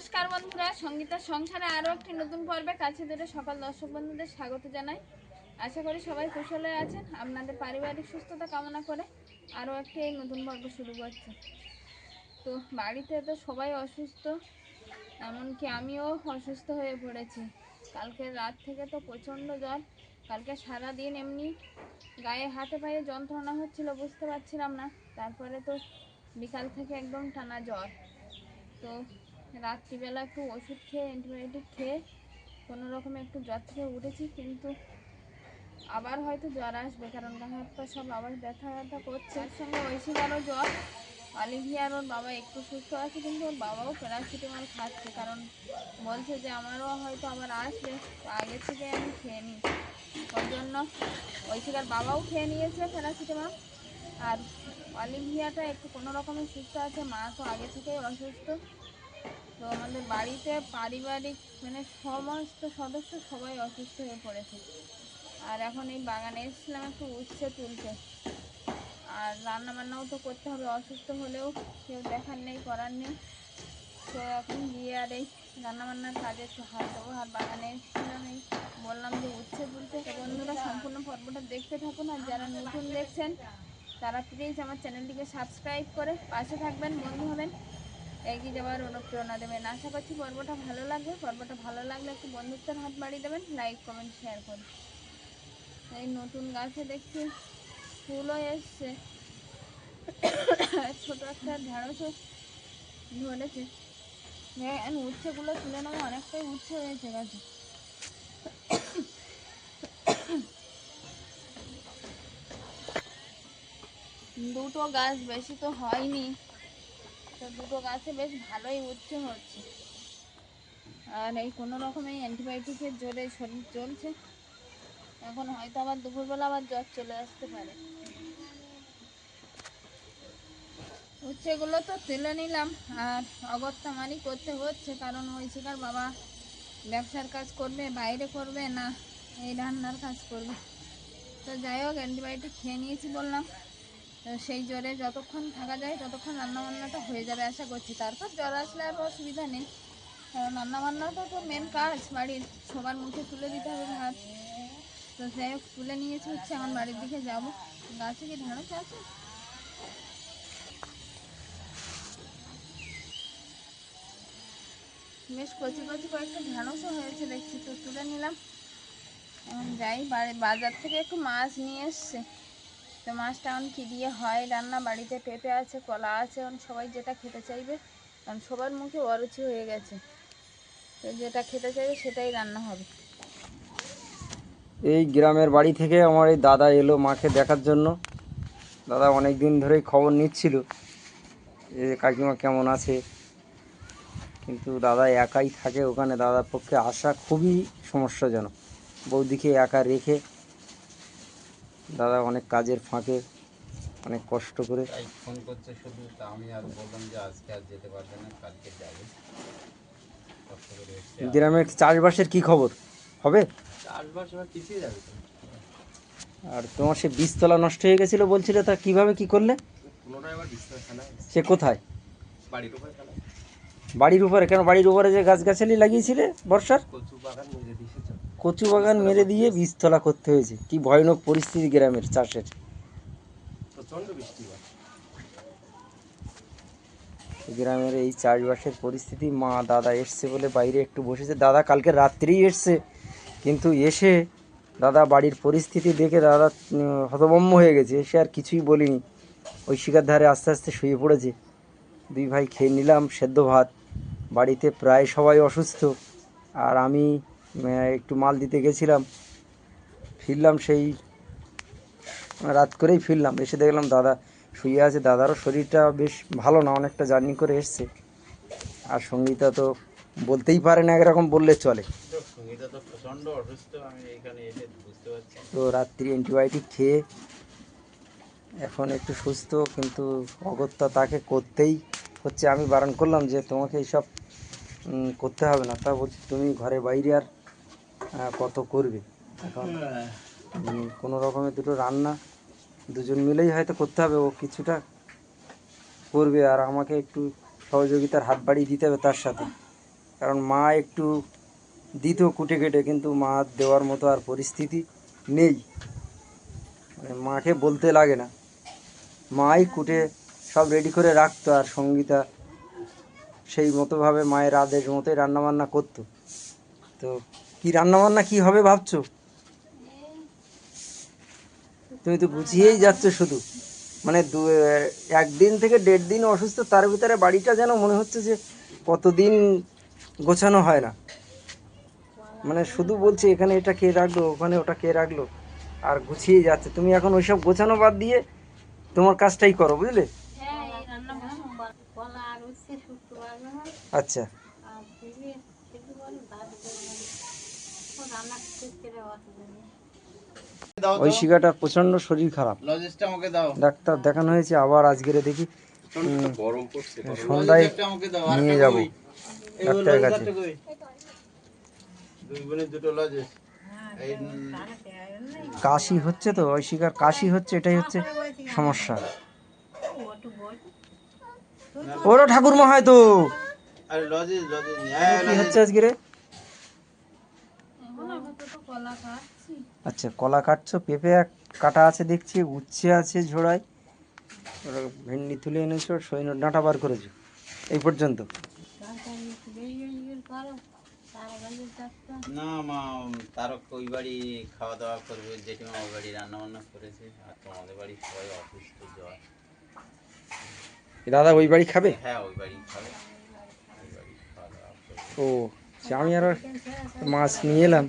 নমস্কার বন্ধুরা সঙ্গীতার সংসারে আরও একটি নতুন পর্বে কাছে দূরে সকল দর্শক বন্ধুদের স্বাগত জানাই। আশা করি সবাই কুশলে আছেন, আপনাদের পারিবারিক সুস্থতা কামনা করে আরও একটি এই নতুন পর্ব শুরু করছে। তো বাড়িতে তো সবাই অসুস্থ, এমনকি আমিও অসুস্থ হয়ে পড়েছি। কালকে রাত থেকে তো প্রচণ্ড জ্বর, কালকে সারা দিন এমনি গায়ে হাতে পায়ে যন্ত্রণা হচ্ছিল, বুঝতে পারছিলাম না। তারপরে তো বিকাল থেকে একদম টানা জ্বর। তো রাত্রিবেলা একটু ওষুধ খেয়ে অ্যান্টিবায়োটিক খেয়ে কোনো রকমে একটু জ্বর থেকে উঠেছি, কিন্তু আবার হয়তো জ্বর আসবে, কারণ গা সব আবার ব্যথা ব্যথা করছে। তার সঙ্গে ঐশিকারও জ্বর অলিভিয়ার ওর বাবা একটু সুস্থ আছে, কিন্তু ওর বাবাও প্যারাসিটামল খাচ্ছে, কারণ বলছে যে আমারও হয়তো আবার আসবে আগে থেকে আমি খেয়ে নিই। ওর জন্য ঐশিকার বাবাও খেয়ে নিয়েছে প্যারাসিটামল, আর অলিভিয়াটা একটু কোনো রকমের সুস্থ আছে, মা তো আগে থেকেই অসুস্থ। তো আমাদের বাড়িতে পারিবারিক মানে সমস্ত সদস্য সবাই অসুস্থ হয়ে পড়েছে। আর এখন এই বাগানে এসেছিলাম একটু উচ্ছে তুলতে। আর রান্না বান্নাও তো করতে হবে, অসুস্থ হলেও কেউ দেখার নেই, করার নেই। তো এখন গিয়ে আর এই রান্নাবান্নার কাজে একটু হাত দেবো। আর বাগানে এসেছিলাম, এই বললাম যে উচ্ছে তুলতে। বন্ধুরা, সম্পূর্ণ পর্বটা দেখতে থাকুন। আর যারা নতুন দেখছেন, তারা প্লিজ আমার চ্যানেলটিকে সাবস্ক্রাইব করে পাশে থাকবেন, বন্ধু হবেন। এগিয়ে যাওয়ার অনুপ্রেরণা দেবেন। আশা করছি পর্বটা ভালো লাগবে। পর্বটা ভালো লাগলে একটু বন্ধুত্বের হাত বাড়িয়ে দেবেন। লাইক কমেন্ট শেয়ার করুন। এই নতুন গাছে দেখছি ফুলও এসছে। ছোট একটা ঢেঁড়সও ধরেছে। দেখেন উচ্ছেগুলো তুলে নেব। অনেকটাই উচ্ছে হয়েছে গাছে। দুটো গাছ বেশি তো হয়নি। তো দুটো গাছে বেশ ভালোই উচ্ছে হচ্ছে। আর এই কোনো রকমের অ্যান্টিবায়োটিকের জোরে শরীর চলছে। এখন হয়তো আবার দুপুরবেলা আবার জ্বর চলে আসতে পারে। উচ্ছেগুলো তো তুলে নিলাম, আর অগত্যা মানি করতে হচ্ছে, কারণ ওই শিকার বাবা ব্যবসার কাজ করবে, বাইরে করবে না, এই রান্নার কাজ করবে। তো যাই হোক অ্যান্টিবায়োটিক খেয়ে নিয়েছি বললাম। সেই জ্বরে যতক্ষণ থাকা যায়, ততক্ষণ রান্নাবান্নাটা হয়ে যাবে আশা করছি। তারপর জ্বর আসলে আর অসুবিধা নেই। কারণ রান্নাবান্নাটা তো মেন কাজ, বাড়ির সবার মুখে তুলে দিতে হবে ভাত। তো যাই হোক, তুলে নিয়েছি হচ্ছে আমার বাড়ির দিকে যাব। গাছে কি ঢেঁড়স আছে? বেশ কচি কচি কয়েকটা ঢেঁড়সও হয়েছে দেখছি, তো তুলে নিলাম। এখন যাই, বাড়ি বাজার থেকে একটু মাছ নিয়ে এসছে। তো মাছটা এখন কী দিয়ে হয়, রান্না বাড়িতে পেঁপে আছে, কলা আছে, এখন সবাই যেটা খেতে চাইবে কারণ সবার মুখে অরুচি হয়ে গেছে। তো যেটা খেতে চাইবে সেটাই রান্না হবে। এই গ্রামের বাড়ি থেকে আমার এই দাদা এলো মাকে দেখার জন্য। দাদা অনেক দিন ধরেই খবর নিচ্ছিল যে, কাকিমা কেমন আছে? কিন্তু দাদা একাই থাকে ওখানে, দাদার পক্ষে আসা খুবই সমস্যাজনক। বৌদিকে একা রেখে দাদা অনেক কাজের ফাঁকে অনেক কষ্ট করে। ফোন করছে শুধু আমি আর বললাম যে আজকে আর যেতে পারবে না কালকে যাবে। গ্রামের চাষবাসের কি খবর? হবে? চাষবাস পিছিয়ে যাবে আর তোমার সে বীজতলা নষ্ট হয়ে গেছিল বলছিলে তা কীভাবে কি করলে? সে কোথায়? বাড়ির উপরে বাড়ির উপরে কেন বাড়ির উপরে যে গাছগাছালি লাগিয়েছিলে বর্ষার? কচু বাগান মেরে দিয়ে বীজতলা করতে হয়েছে। কি ভয়ানক পরিস্থিতি গ্রামের চাষের। গ্রামের এই চাষবাসের পরিস্থিতি মা দাদা এসছে বলে বাইরে একটু বসেছে। দাদা কালকে রাত্রেই এসছে কিন্তু এসে দাদা বাড়ির পরিস্থিতি দেখে দাদা হতভম্ব হয়ে গেছে। এসে আর কিছুই বলিনি। ওই শিকার ধারে আস্তে আস্তে শুয়ে পড়েছে। দুই ভাই খেয়ে নিলাম সেদ্ধ ভাত। বাড়িতে প্রায় সবাই অসুস্থ। আর আমি একটু মাল দিতে গেছিলাম। ফিরলাম সেই রাত করেই ফিরলাম। এসে দেখলাম দাদা শুয়ে আছে। দাদারও শরীরটা বেশ ভালো না অনেকটা জার্নি করে এসছে। আর সঙ্গীতা তো বলতেই পারে না একরকম বললে চলে। তো রাত্রি অ্যান্টিবায়োটিক খেয়ে এখন একটু সুস্থ কিন্তু অগত্যা তাকে করতেই হচ্ছে। আমি বারণ করলাম যে তোমাকে এইসব করতে হবে না। তা বলছি তুমি ঘরে বাইরে আর কত করবে? এখন উম, কোনো রকমের দুটো রান্না দুজন মিলেই হয়তো করতে হবে ও কিছুটা করবে আর আমাকে একটু সহযোগিতার হাত বাড়িয়ে দিতে হবে তার সাথে। কারণ মা একটু দিত কুটে কেটে কিন্তু মা দেওয়ার মতো আর পরিস্থিতি নেই। মানে মাকে বলতে লাগে না। মাই কুটে সব রেডি করে রাখতো আর সঙ্গীতা সেই মতোভাবে মায়ের আদেশ মতোই রান্নাবান্না করতো। তো কি রান্নাবান্না কি হবে ভাবছ? তুমি তো গুছিয়েই যাচ্ছ শুধু। মানে দু একদিন থেকে দেড় দিন অসুস্থ তার ভিতরে বাড়িটা যেন মনে হচ্ছে যে কতদিন গোছানো হয় না। মানে শুধু বলছে এখানে এটা কে রাখল ওখানে ওটা কে রাখল? আর গুছিয়ে যাচ্ছে। তুমি এখন ওইসব গোছানো বাদ দিয়ে তোমার কাজটাই করো বুঝলে? হ্যাঁ এই রান্না বান্না কলা আর হচ্ছে শুক্রবার হয় আচ্ছা আর দিদি একটু বলে দাদু ও রান্না করতে অসুবিধা দাও ওই শিকাটার প্রচণ্ড শরীর খারাপ। লজেসটা আমাকে দাও। ডাক্তার দেখানো হয়েছে আবার আজকের দেখি। পড়ছে সন্ধ্যায় লজেসটা আমাকে দাও আর নিয়ে যাব। ডাক্তারের কাছে। লজেসটা কই? দুই বোনের দুটো লজেস এই কাশি হচ্ছে তো ওই শিকার কাশি হচ্ছে এটাই হচ্ছে সমস্যা। ওরও ঠাকুরমা হয় তো আরে লজেস লজেস হ্যাঁ কি হচ্ছে আজকে রে? আচ্ছা কলা কাটছো পেঁপে এক কাটা আছে দেখছি উচ্ছে আছে ঝোড়ায়। ওরা ভেন্ডি তুলে এনেছো সৈন্য ডাঁটা বার করেছ এই পর্যন্ত। না মা তারক ওই বাড়ি খাওয়া দাওয়া করবে জেঠিমা ওই বাড়ি রান্না বান্না করেছে আর তোমাদের বাড়ি সবাই অসুস্থ জ্বর। দাদা ওই বাড়ি খাবে? হ্যাঁ ওই বাড়ি খাবে। ও সে আমি আর মাছ নিয়ে এলাম।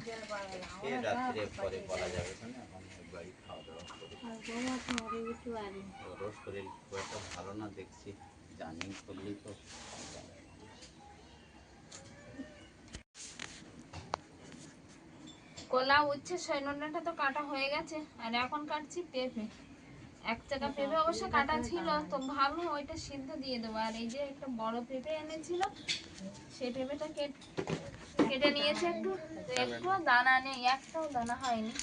কলা উচ্ছে সৈন্যটা তো কাটা হয়ে গেছে আর এখন কাটছি পেঁপে। এক চাকা পেঁপে অবশ্য কাটা ছিল তো ভাবলাম ওইটা সিদ্ধ দিয়ে দেবো। আর এই যে একটা বড় পেঁপে এনেছিল সেই পেঁপেটা কেট কেটে নিয়েছে একটু। একটু দানা নেই একটাও দানা হয়নি।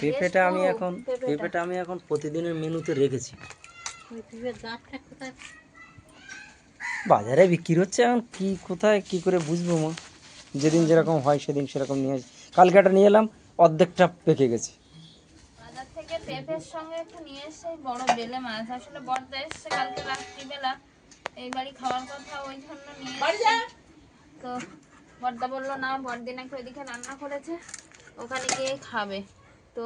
পেঁপেটা আমি এখন পেঁপেটা। আমি এখন প্রতিদিনের মেনুতে রেখেছি। বাজারে বিক্রি হচ্ছে এখন কি কোথায় কি করে বুঝব মা? যেদিন যেরকম হয় সেদিন সেরকম নিয়ে আসি কালকে একটা নিয়ে এলাম অর্ধেকটা পেকে গেছে। পেঁপের সঙ্গে একটু নিয়ে এসে বড় বেলে মাছ। আসলে বর্দা এসছে কালকে রাত্রিবেলা। এই বাড়ি খাওয়ার কথা ওই জন্য নিয়ে। তো বর্দা বলল না বর্দি নাকি ওইদিকে রান্না করেছে। ওখানে গিয়ে খাবে। তো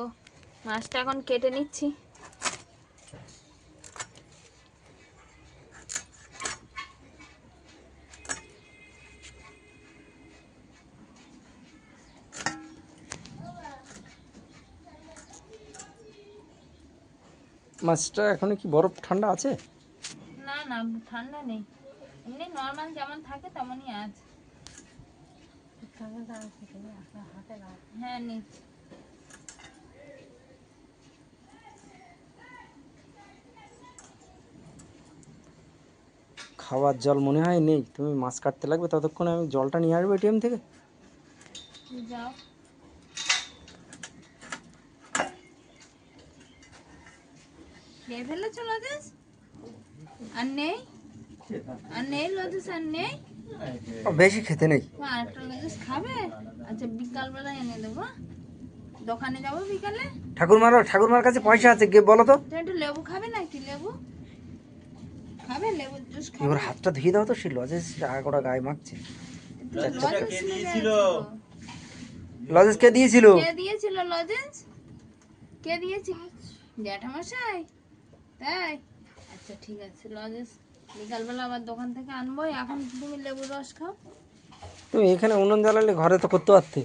মাছটা এখন কেটে নিচ্ছি। মাছটা এখনও কি বরফ ঠান্ডা আছে? না না ঠান্ডা নেই। এমনি নর্মাল যেমন থাকে তেমনই আছে। হ্যাঁ খাওয়ার জল মনে হয় নেই। তুমি মাছ কাটতে লাগবে ততক্ষণে আমি জলটা নিয়ে আসব এটিএম থেকে। যাও। খেয়ে ফেলেছো লজেস? আর নেই? আর নেই লজেস আর নেই? ও, বেশি খেতে নেই। আরেকটা লজেস খাবে? আচ্ছা বিকালবেলা এনে দেবো দোকানে যাব বিকালে? ঠাকুরমার ঠাকুরমার কাছে পয়সা আছে গিয়ে বলো তো। একটু লেবু খাবে নাকি লেবু? খাবে লেবু জুস খাবে? এবার হাতটা ধুয়ে দাও তো সে আগোটা গায়ে মাখছে। লজেন্স কে দিয়েছিল? কে দিয়েছিল? লজেন্স কে দিয়েছিল? জ্যাঠামশাই? তাই? আচ্ছা ঠিক আছে লজেস। বিকালবেলা আবার দোকান থেকে আনব এখন তুমি লেবুর রস খাও। তুমি এখানে উনুন জ্বালালে ঘরে তো করতে পারতে।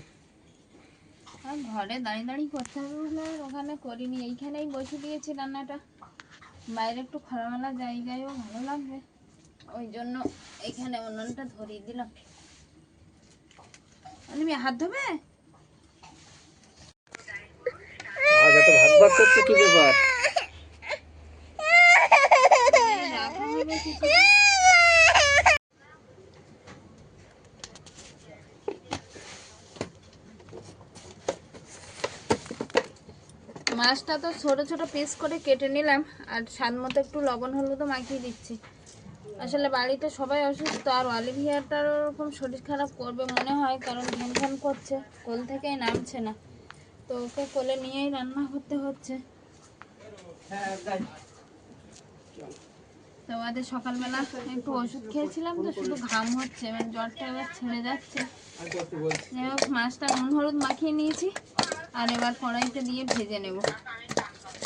আর ঘরে দাঁড়িয়ে দাঁড়িয়ে করতে হবে আর ওখানে করিনি। এইখানেই বসে দিয়েছি রান্নাটা। বাইরে একটু খোলামেলা জায়গায়ও ভালো লাগবে। ওই জন্য এখানে উনুনটা ধরিয়ে দিলাম। তুমি হাত ধোবে? আজ এত ভাগ ভাগ করছে কি ব্যাপার এই রাখা হবে কিছু মাছটা তো ছোট ছোট পিস করে কেটে নিলাম, আর স্বাদ মতো একটু লবণ হলুদও মাখিয়ে দিচ্ছি। আসলে বাড়িতে সবাই অসুস্থ, আর অলিভিয়াটার ওরকম শরীর খারাপ করবে মনে হয়, কারণ ঘ্যান ঘ্যান করছে, কোল থেকেই নামছে না। তো ওকে কোলে নিয়েই রান্না করতে হচ্ছে। তো আমাদের সকালবেলা একটু ওষুধ খেয়েছিলাম তো, শুধু ঘাম হচ্ছে মানে জ্বরটা এবার ছেড়ে যাচ্ছে। যাই হোক, মাছটা নুন হলুদ মাখিয়ে নিয়েছি। আর এবার কড়াইতে দিয়ে ভেজে নেব।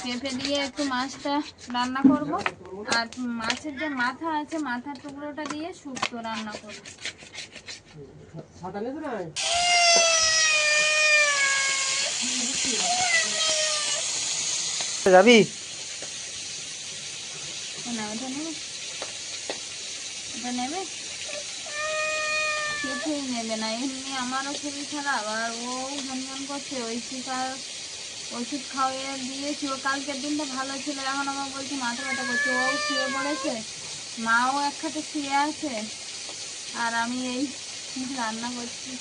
পেঁপে দিয়ে একটু মাছটা রান্না করব। আর মাছের যে মাথা আছে মাথার টুকরোটা দিয়ে শুক্তো রান্না করব। যাবি? না ওটা নেবে? ওটা নেবে? কিছুই নেবে না। এমনি আমারও খুবই খারাপ, আর ও ঘন করছে, ওই শিকার ওষুধ খাওয়িয়ে দিয়েছি ও কালকের দিনটা ভালো ছিল, এখন আমার বলছে মাথা ব্যথা করছে। ও শুয়ে পড়েছে, মাও এক খাটে শুয়ে আছে, আর আমি এই রান্না করছি।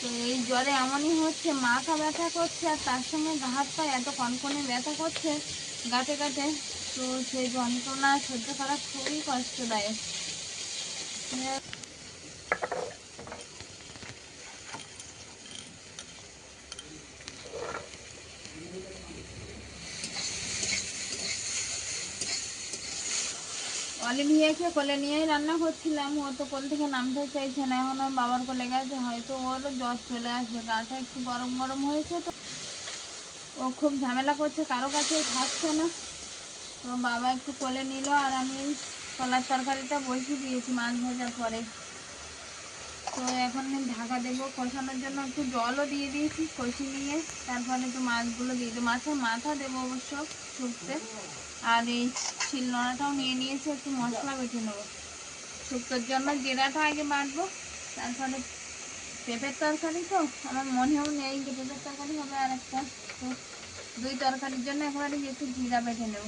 তো এই জ্বরে এমনই হচ্ছে, মাথা ব্যথা করছে, আর তার সঙ্গে গা হাত এত কনকনে ব্যথা করছে গাটে গাটে তো সেই যন্ত্রণা সহ্য করা খুবই কষ্টদায়ক। অলিভিয়াকে কোলে নিয়েই রান্না করছিলাম। ও তো কোল থেকে নামতে চাইছে না। এখন ওর বাবার কোলে গেছে। হয়তো ওর জ্বর চলে আসবে। গাটা একটু গরম গরম হয়েছে তো। ও খুব ঝামেলা করছে। কারও কাছে থাকছে না। তো বাবা একটু কোলে নিল আর আমি কলার তরকারিটা বসিয়ে দিয়েছি মাছ ভাজার পরে। তো এখন ঢাকা দেবো। কষানোর জন্য একটু জলও দিয়ে দিয়েছি। কষি নিয়ে তারপরে একটু মাছগুলো দিয়ে দেবো। মাছের মাথা দেবো অবশ্য শুকতে আর এই শিলনোড়াটাও নিয়ে নিয়েছি, একটু মশলা বেটে নেব। শুক্তোর জন্য জিরাটা আগে বাটবো, তারপরে পেঁপের তরকারি তো, আমার মনেও নেই যে পেঁপের তরকারি হবে আর একটা দুই তরকারির জন্য একবারে একটু জিরা বেটে নেব।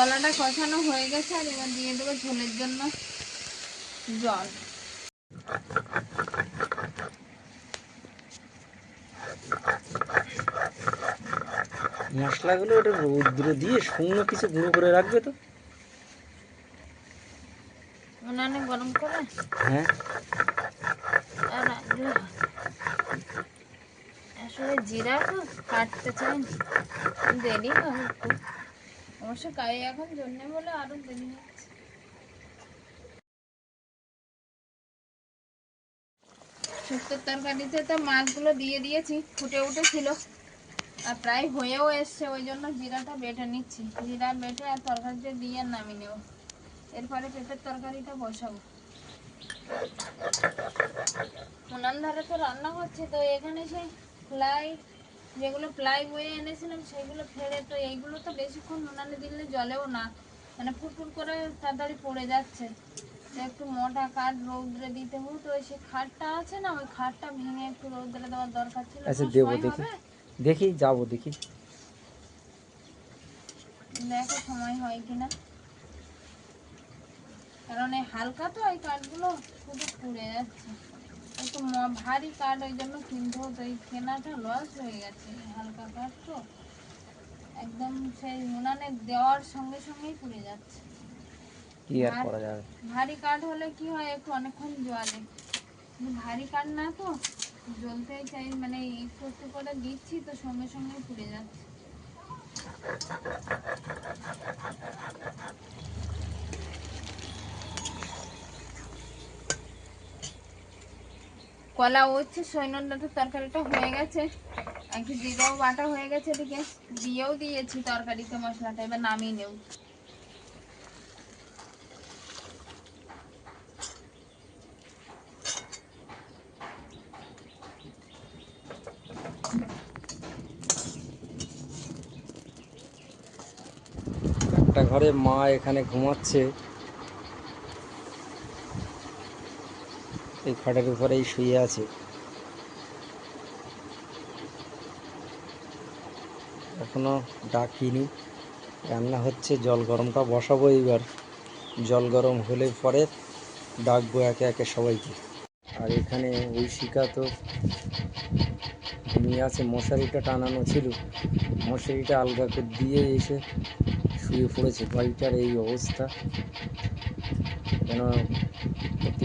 কলাটা কষানো হয়ে গেছে আর এবার দিয়ে দেবো ঝোলের জন্য জল। মশলাগুলো ওটা রৌদ্র দিয়ে শুকনো কিছু গুঁড়ো করে রাখবে তো? উনানে গরম করে? হ্যাঁ। আর আসলে জিরা তো কাটতে চাই। দেরি হবে অবশ্য কাই এখন, জন্যে বলে আরও দেরি হচ্ছে। তরকারিতে তো মাছগুলো দিয়ে দিয়েছি, ফুটে উঠেছিল। আর প্রায় হয়েও এসছে, ওই জন্য জিরাটা বেটে নিচ্ছি। জিরা বেটে আর তরকারিতে দিয়ে নামিয়ে নেব। এরপরে পেঁপের তরকারিটা বসাবো। উনান ধারে তো রান্না হচ্ছে, তো এখানে সেই প্লাই যেগুলো প্লাই বয়ে এনেছিলাম সেগুলো ফেলে তো এইগুলো তো বেশিক্ষণ উনানে দিলে জলেও না। মানে ফুটফুট করে তাড়াতাড়ি পড়ে যাচ্ছে। একটু মোটা কাঠ রৌদ্রে দিতে হবে তো ওই সে খাটটা আছে না ওই খাটটা ভেঙে একটু রৌদ্রে দেওয়ার দরকার ছিল। আচ্ছা দেবো দেখি? দেখি যাব দেখি। দেখো সময় হয় কিনা। কারণ এই হালকা তো এই কাঠগুলো শুধু পুড়ে যাচ্ছে। ম- ভারী কাঠ ওই জন্য কিনতে হতো এই কেনাটা লস হয়ে গেছে হালকা কাঠ তো। একদম সেই উনানে দেওয়ার সঙ্গে সঙ্গেই পুড়ে যাচ্ছে। কি আর করা যাবে? ভারী কাঠ হলে কি হয় একটু অনেকক্ষণ জ্বলে ভারী কাঠ না তো জ্বলতেই চাই মানে একটু একটু করে দিচ্ছি তো সঙ্গে সঙ্গে পুড়ে যাচ্ছে। কলা হচ্ছে সৈন্যটার তরকারিটা হয়ে গেছে। একটু জিরাও বাটা হয়ে গেছে এদিকে। দিয়েও দিয়েছি তরকারিতে মশলাটা, এবার নামিয়ে নেব। একটা ঘরে মা এখানে ঘুমাচ্ছে। এই খাটের উপরেই শুয়ে আছে। এখনও ডাকিনি। রান্না হচ্ছে, জল গরমটা বসাবো এইবার। জল গরম হলে পরে ডাকবো একে একে সবাইকে। আর এখানে ওই ঐশিকা তো ঘুমিয়ে আছে, মশারিটা টানানো ছিল। মশারিটা আলগা করে দিয়ে এসে শুয়ে পড়েছে। বাড়িটার এই অবস্থা। কেন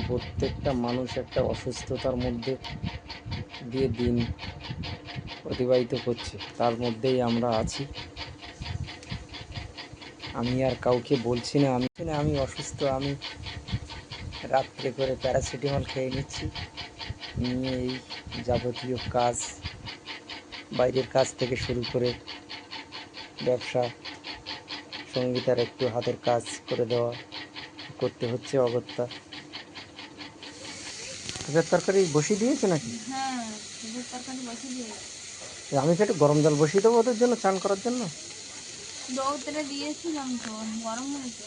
প্রত্যেকটা মানুষ একটা অসুস্থতার মধ্যে দিয়ে দিন অতিবাহিত করছে। তার মধ্যেই আমরা আছি। আমি আর কাউকে বলছি না, আমি না আমি অসুস্থ, আমি রাত্রে করে প্যারাসিটামল খেয়ে নিচ্ছি। নিয়ে এই যাবতীয় কাজ, বাইরের কাজ থেকে শুরু করে ব্যবসা, সঙ্গীতার একটু হাতের কাজ করে দেওয়া, করতে হচ্ছে অগত্যা। এবার তরকারি বসিয়ে দিয়েছ নাকি? হ্যাঁ দুধের তরকারি বসে দিয়ে আমি কি একটু গরম জল বসিয়ে দেবো ওদের জন্য চান করার জন্য। দৌড়তে দিয়েছিলাম তো গরম হয়েছে।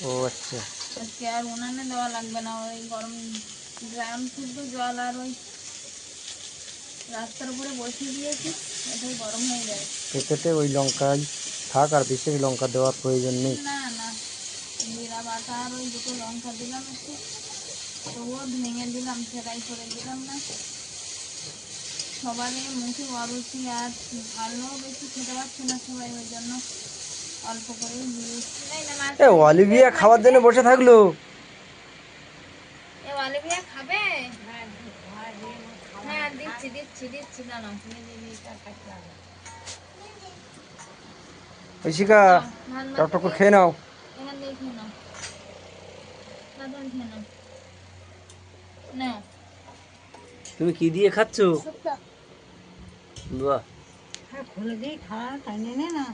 ও আচ্ছা। আজকে আর উনানে দেওয়া লাগবে না ওই গরম ড্রাম শুদ্ধ জল আর ওই রাস্তার উপরে বসিয়ে দিয়েছি এটাই গরম হয়ে যায়। পেঁপেতে ওই লঙ্কাই থাক আর বিশেষ লঙ্কা দেওয়ার প্রয়োজন নেই। না না জিরা বাটা আর ওই দুটো লঙ্কা দিলাম একটু। তবুও ভেঙে দিলাম সেটাই করে দিলাম না। সবারই মুখে অরুচি আর ভালো বেশি খেতে পারছে না সবাই ওই জন্য অল্প এ অলিভিয়া খাওয়ার জন্য বসে থাকল। এ অলিভিয়া খাবে? হ্যাঁ দিচ্ছি দিচ্ছি দিচ্ছি। না না ঐশিকা টক করে খেয়ে নাও। খেয়ে নাও। খেয়ে নাও। নাও। তুমি কি দিয়ে খাচ্ছো? বাহ। হ্যাঁ খুলে টাইনে নে না।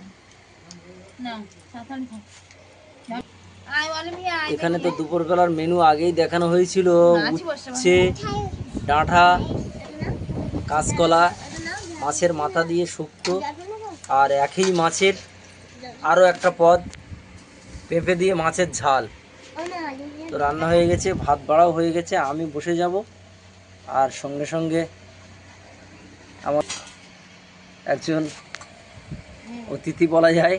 এখানে তো দুপুর দুপুরবেলার মেনু আগেই দেখানো হয়েছিল। উচ্ছে ডাঁটা কাঁচকলা মাছের মাথা দিয়ে শুক্তো আর একই মাছের আরও একটা পদ পেঁপে দিয়ে মাছের ঝাল। তো রান্না হয়ে গেছে, ভাত বাড়াও হয়ে গেছে, আমি বসে যাব। আর সঙ্গে সঙ্গে আমার একজন অতিথি বলা যায়।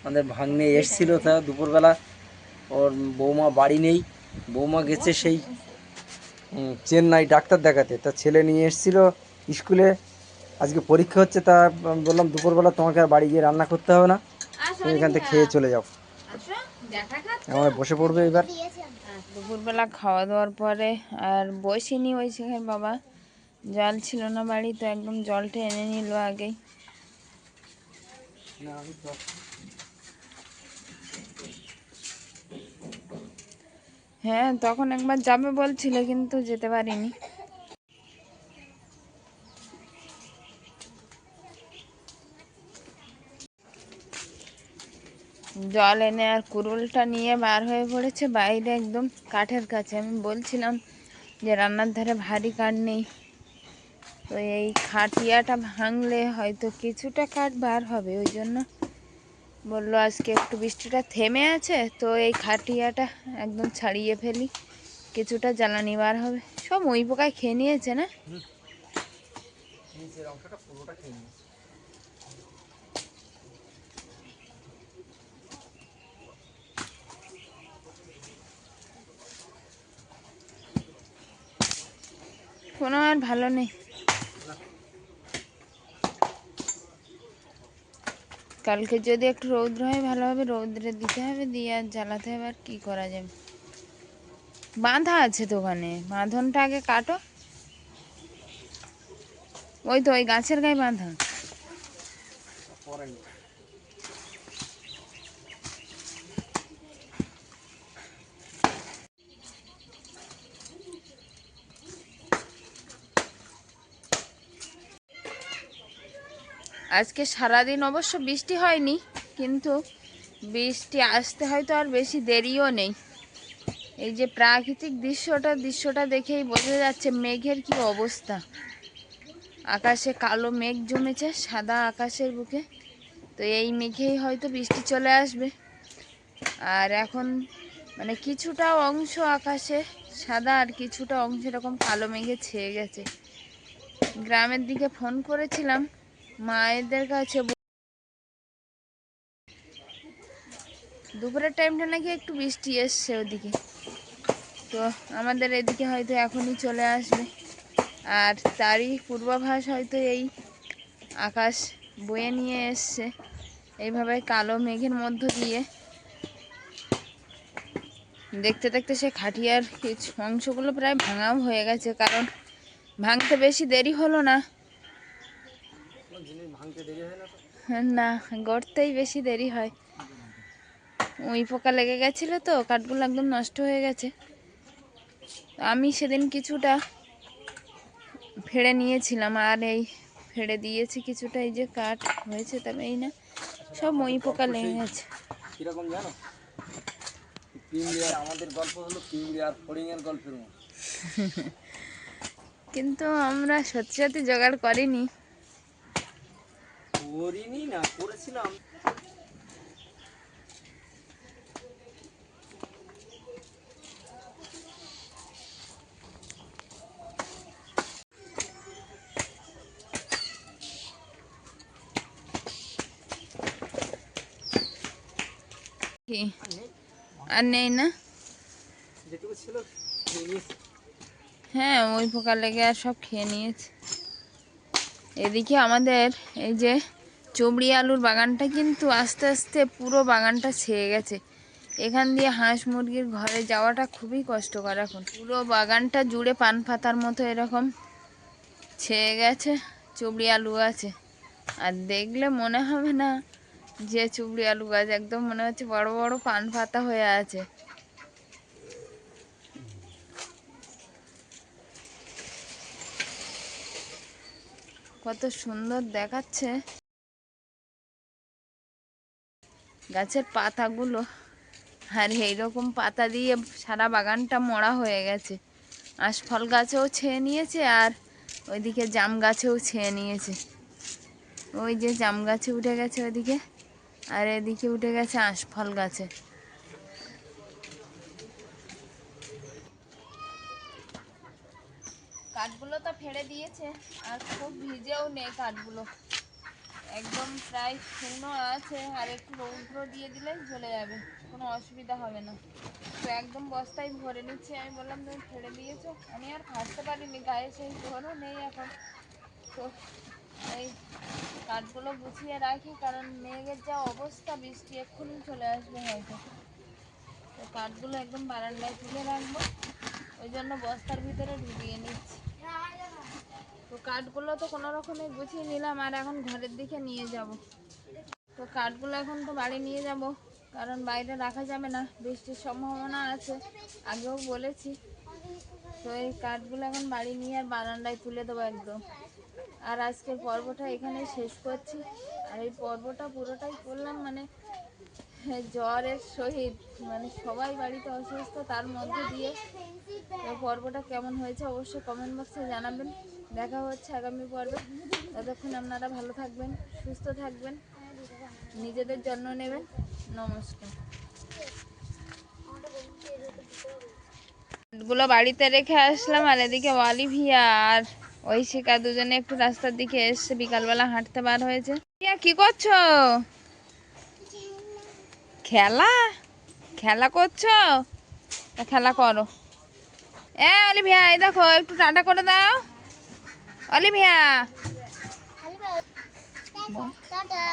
আমাদের ভাগ্নে এসছিল তা দুপুরবেলা, ওর বৌমা বাড়ি নেই। বৌমা গেছে সেই চেন্নাই ডাক্তার দেখাতে। তা ছেলে নিয়ে এসেছিল স্কুলে। আজকে পরীক্ষা হচ্ছে তা বললাম দুপুরবেলা তোমাকে আর বাড়ি গিয়ে রান্না করতে হবে না। তুমি এখান থেকে খেয়ে চলে যাও। খাচ্ছ আমার বসে পড়বে এবার। দুপুরবেলা খাওয়া দাওয়ার পরে আর বসিনি ওই সেখানে বাবা। জল ছিল না বাড়ি তো একদম জলটা এনে নিল আগেই। হ্যাঁ তখন একবার যাবে বলছিল কিন্তু যেতে পারিনি। জল এনে আর কুরুলটা নিয়ে বার হয়ে পড়েছে বাইরে একদম কাঠের কাছে। আমি বলছিলাম যে রান্নার ধারে ভারী কাঠ নেই। তো এই খাটিয়াটা ভাঙলে হয়তো কিছুটা কাঠ বার হবে, ওই জন্য বলল আজকে একটু বৃষ্টিটা থেমে আছে, তো এই খাটিয়াটা একদম ছাড়িয়ে ফেলি, কিছুটা জ্বালানি বার হবে। সব ওই পোকায় খেয়ে নিয়েছে না? কোনো আর ভালো নেই। কালকে যদি একটু রৌদ্র হয়, ভালোভাবে রৌদ্রে দিতে হবে, দিয়ে আর জ্বালাতে হবে, আর কি করা যাবে? বাঁধা আছে তো ওখানে। বাঁধনটা আগে কাটো। ওই তো, ওই গাছের গায়ে বাঁধা। আজকে সারাদিন অবশ্য বৃষ্টি হয়নি, কিন্তু বৃষ্টি আসতে হয়তো আর বেশি দেরিও নেই। এই যে প্রাকৃতিক দৃশ্যটা দৃশ্যটা দেখেই বোঝা যাচ্ছে মেঘের কি অবস্থা। আকাশে কালো মেঘ জমেছে, সাদা আকাশের বুকে। তো এই মেঘেই হয়তো বৃষ্টি চলে আসবে। আর এখন মানে কিছুটা অংশ আকাশে সাদা আর কিছুটা অংশ এরকম কালো মেঘে ছেয়ে গেছে। গ্রামের দিকে ফোন করেছিলাম মায়েদের কাছে দুপুরের টাইমটা নাকি একটু বৃষ্টি এসছে ওদিকে। তো আমাদের এদিকে হয়তো এখনই চলে আসবে। আর তারই পূর্বাভাস হয়তো এই আকাশ বয়ে নিয়ে এসছে। এইভাবে কালো মেঘের মধ্য দিয়ে। দেখতে দেখতে সে খাটিয়ার কিছু অংশগুলো প্রায় ভাঙাও হয়ে গেছে, কারণ ভাঙতে বেশি দেরি হলো না জিনিস ভাঙতে দেরি হয় না না গড়তেই বেশি দেরি হয়। ওই পোকা লেগে গেছিল তো কাঠগুলো একদম নষ্ট হয়ে গেছে। আমি সেদিন কিছুটা ফেড়ে নিয়েছিলাম আর এই ফেড়ে দিয়েছি কিছুটা এই যে কাঠ হয়েছে তবে এই না সব মই পোকা লেগে গেছে। কীরকম জানো? আমাদের গল্প হলো পিংড়িয়ার ফড়িংয়ের গল্পের মতো। কিন্তু আমরা সত্যি সত্যি জোগাড় করিনি। করিনি না করেছিলাম। আর নেই না। হ্যাঁ ওই পোকা লেগে আর সব খেয়ে নিয়েছে। এদিকে আমাদের এই যে চবড়ি আলুর বাগানটা কিন্তু আস্তে আস্তে পুরো বাগানটা ছেয়ে গেছে। এখান দিয়ে হাঁস মুরগির ঘরে যাওয়াটা খুবই কষ্টকর এখন। পুরো বাগানটা জুড়ে পান পাতার মতো এরকম ছেয়ে গেছে চবড়ি আলু আছে। আর দেখলে মনে হবে না যে চুবড়ি আলু গাছ একদম মনে হচ্ছে বড় বড় পান পাতা হয়ে আছে। কত সুন্দর দেখাচ্ছে। গাছের পাতাগুলো আর এইরকম পাতা দিয়ে সারা বাগানটা মরা হয়ে গেছে। আশফল গাছেও ছেয়ে নিয়েছে আর ওইদিকে জাম গাছেও ছেয়ে নিয়েছে। ওই যে জাম গাছে উঠে গেছে ওইদিকে আর এদিকে উঠে গেছে আশফল গাছে। কাঠগুলো তো ফেড়ে দিয়েছে আর খুব ভিজেও নেই কাঠগুলো। একদম প্রায় শুকনো আছে, আর একটু রৌদ্র দিয়ে দিলেই চলে যাবে, কোনো অসুবিধা হবে না। তো একদম বস্তায় ভরে নিচ্ছি, আমি বললাম, তুমি ফেলে দিয়েছ? আমি আর খাটতে পারিনি, গায়ে সেই জোরও নেই এখন। তো এই কাঠগুলো গুছিয়ে রাখি, কারণ মেঘের যা অবস্থা, বৃষ্টি এক্ষুনি চলে আসবে হয়তো। তো কাঠগুলো একদম বারান্দায় তুলে রাখব, ওই জন্য বস্তার ভিতরে ঢুকিয়ে নিচ্ছি। তো কাঠগুলো তো কোনো রকমে গুছিয়ে নিলাম আর এখন ঘরের দিকে নিয়ে যাব। তো কাঠগুলো এখন তো বাড়ি নিয়ে যাব, কারণ বাইরে রাখা যাবে না, বৃষ্টির সম্ভাবনা আছে, আগেও বলেছি। তো এই কাঠগুলো এখন বাড়ি নিয়ে আর বারান্দায় তুলে দেবো একদম। আর আজকের পর্বটা এখানে শেষ করছি। আর এই পর্বটা পুরোটাই করলাম মানে জ্বরের সহিত মানে সবাই বাড়িতে অসুস্থ তার মধ্যে দিয়ে। পর্বটা কেমন হয়েছে অবশ্যই কমেন্ট বক্সে জানাবেন। দেখা হচ্ছে আগামী পর্বে। ততক্ষণ আপনারা ভালো থাকবেন, সুস্থ থাকবেন, নিজেদের যত্ন নেবেন। নমস্কার। গুলো বাড়িতে রেখে আসলাম, আর এদিকে অলিভিয়া আর ওই শিকা দুজনে একটু রাস্তার দিকে এসছে, বিকালবেলা হাঁটতে বার হয়েছে। কি করছ? খেলা? খেলা করছ? খেলা করো। এ অলিভিয়া এই দেখো, একটু টাটা করে দাও। Olivia tata